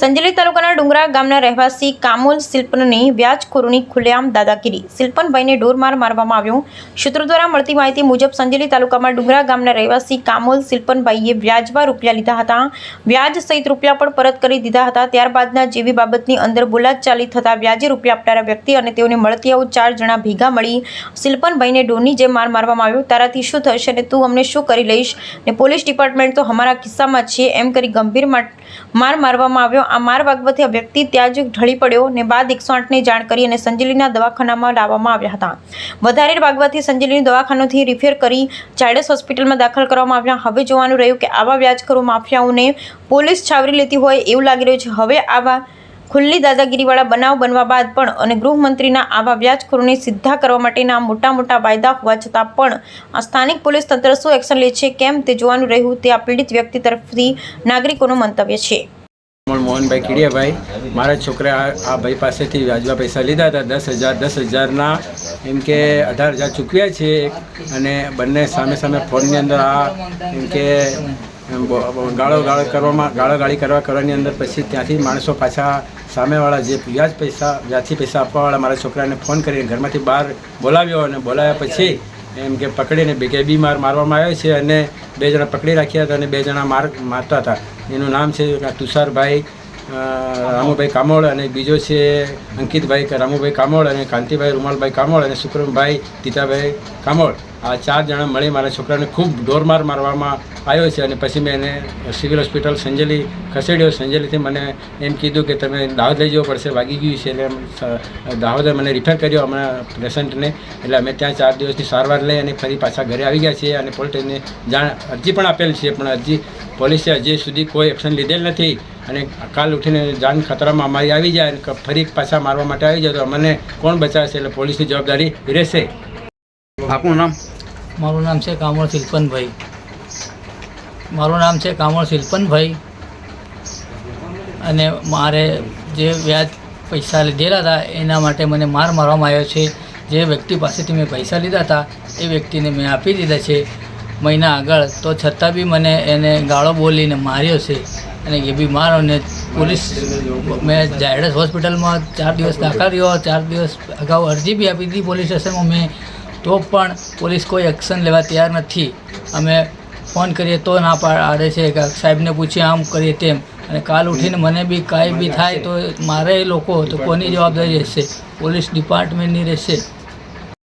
સંજેલી તાલુકાના ડુંગરા ગામના રહેવાસી કામોલ શિલ્પનની વ્યાજખોરોની ખુલ્લેઆમ દાદાગીરી. શિલ્પનભાઈને ઢોરમાર મારવામાં આવ્યો. સૂત્રો દ્વારા મળતી માહિતી મુજબ સંજેલી તાલુકામાં ડુંગરા ગામના રહેવાસી કામોલ શિલ્પનભાઈએ વ્યાજમાં રૂપિયા લીધા હતા. વ્યાજ સહિત રૂપિયા પણ પરત કરી દીધા હતા. ત્યારબાદના જેવી બાબતની અંદર બોલાચાલી થતાં વ્યાજે રૂપિયા આપનારા વ્યક્તિ અને તેઓને મળતી આવું ચાર જણા ભેગા મળી શિલ્પનભાઈને ઢોરની જેમ માર મારવામાં આવ્યો. તારાથી શું થશે અને તું અમને શું કરી લઈશ? ને પોલીસ ડિપાર્ટમેન્ટ તો અમારા કિસ્સામાં છે. એમ કરી ગંભીર માર માર મારવામાં આવ્યો. આ માર વાગવાથી આ વ્યક્તિ ત્યાં જ ઢળી પડ્યો ને બાદ એકસો આઠને જાણ કરી અને સંજેલીના દવાખાનામાં લાવવામાં આવ્યા હતા. વધારે વાગવાથી સંજેલીની દવાખાનાથી રિફેર કરી ચાઇલ્ડસ હોસ્પિટલમાં દાખલ કરવામાં આવ્યા. હવે જોવાનું રહ્યું કે આવા વ્યાજખોરો માફિયાઓને પોલીસ છાવરી લેતી હોય એવું લાગી રહ્યું છે. હવે આવા ખુલ્લી દાદાગીરીવાળા બનાવ બનવા બાદ પણ અને ગૃહમંત્રીના આવા વ્યાજખોરોને સિદ્ધા કરવા માટેના મોટા મોટા વાયદા હોવા છતાં પણ આ સ્થાનિક પોલીસ તંત્ર શું એક્શન લે છે, કેમ તે જોવાનું રહ્યું તે આ પીડિત વ્યક્તિ તરફથી નાગરિકોનું મંતવ્ય છે. મોહનભાઈ કીડિયાભાઈ મારા છોકરા આ ભાઈ પાસેથી વ્યાજવા પૈસા લીધા હતા, દસ હજાર દસ હજારના એમ કે અઢાર હજાર ચૂકવ્યા છે અને બંને સામે સામે ફોનની અંદર આ એમ કે ગાળો ગાળો કરવામાં ગાળો ગાળી કરવા કરવાની અંદર પછી ત્યાંથી માણસો પાછા સામેવાળા જે વ્યાજ પૈસા વ્યાજથી પૈસા આપવાવાળા મારા છોકરાને ફોન કરીને ઘરમાંથી બહાર બોલાવ્યો અને બોલાવ્યા પછી એમ કે પકડીને બે કે બી માર મારવામાં આવ્યો છે અને બે જણા પકડી રાખ્યા હતા અને બે જણા માર મારતા હતા. એનું નામ છે તુષારભાઈ રામુભાઈ કામોળ અને બીજો છે અંકિતભાઈ રામુભાઈ કામોળ અને કાંતિભાઈ, રૂમાલભાઈ કામોળ અને સુક્રમભાઈ તીતાભાઈ કામોળ. આ ચાર જણા મળી મારા છોકરાને ખૂબ ઢોરમાર મારવામાં આવ્યો છે અને પછી મેં એને સિવિલ હોસ્પિટલ સંજેલી ખસેડ્યો. સંજેલીથી મને એમ કીધું કે તમે દાહોદ લઈ જવો પડશે, વાગી ગયું છે એટલે દાહોદે મને રિફર કર્યો હમણાં પેશન્ટને એટલે અમે ત્યાં ચાર દિવસની સારવાર લઈ અને ફરી પાછા ઘરે આવી ગયા છીએ અને પોલીસને જાણ અરજી પણ આપેલ છે. પણ અરજી, પોલીસે હજી સુધી કોઈ એક્શન લીધેલ નથી. અને કાલ ઉઠીને જાન ખતરામાં અમારી આવી જાય અને ફરી પાછા મારવા માટે આવી જાય તો અમને કોણ બચાવશે એટલે પોલીસની જવાબદારી રહેશે. આપનું નામ? મારું નામ છે કામળ શિલ્પનભાઈ. મારું નામ છે કામળ શિલ્પનભાઈ. અને મારે જે વ્યાજ પૈસા લીધેલા હતા એના માટે મને માર મારવામાં આવ્યો છે. જે વ્યક્તિ પાસેથી મેં પૈસા લીધા હતા એ વ્યક્તિને મેં આપી દીધા છે. મહિના આગળ તો છતાં બી મને એને ગાળો બોલીને માર્યો છે. અને એ બી મારો ને પોલીસ મેં ઝાયડસ હોસ્પિટલમાં ચાર દિવસ દાખલ રહ્યો, ચાર દિવસ અગાઉ અરજી બી આપી હતી પોલીસ સ્ટેશનમાં મેં. તો પણ પોલીસ કોઈ એક્શન લેવા તૈયાર નથી. અમે ફોન કરીએ તો ના પાડે છે કે સાહેબને પૂછીએ આમ કરીએ તેમ. અને કાલ ઉઠીને મને બી કાંઈ બી થાય તો મારે લોકો, તો કોની જવાબદારી રહેશે? પોલીસ ડિપાર્ટમેન્ટની રહેશે?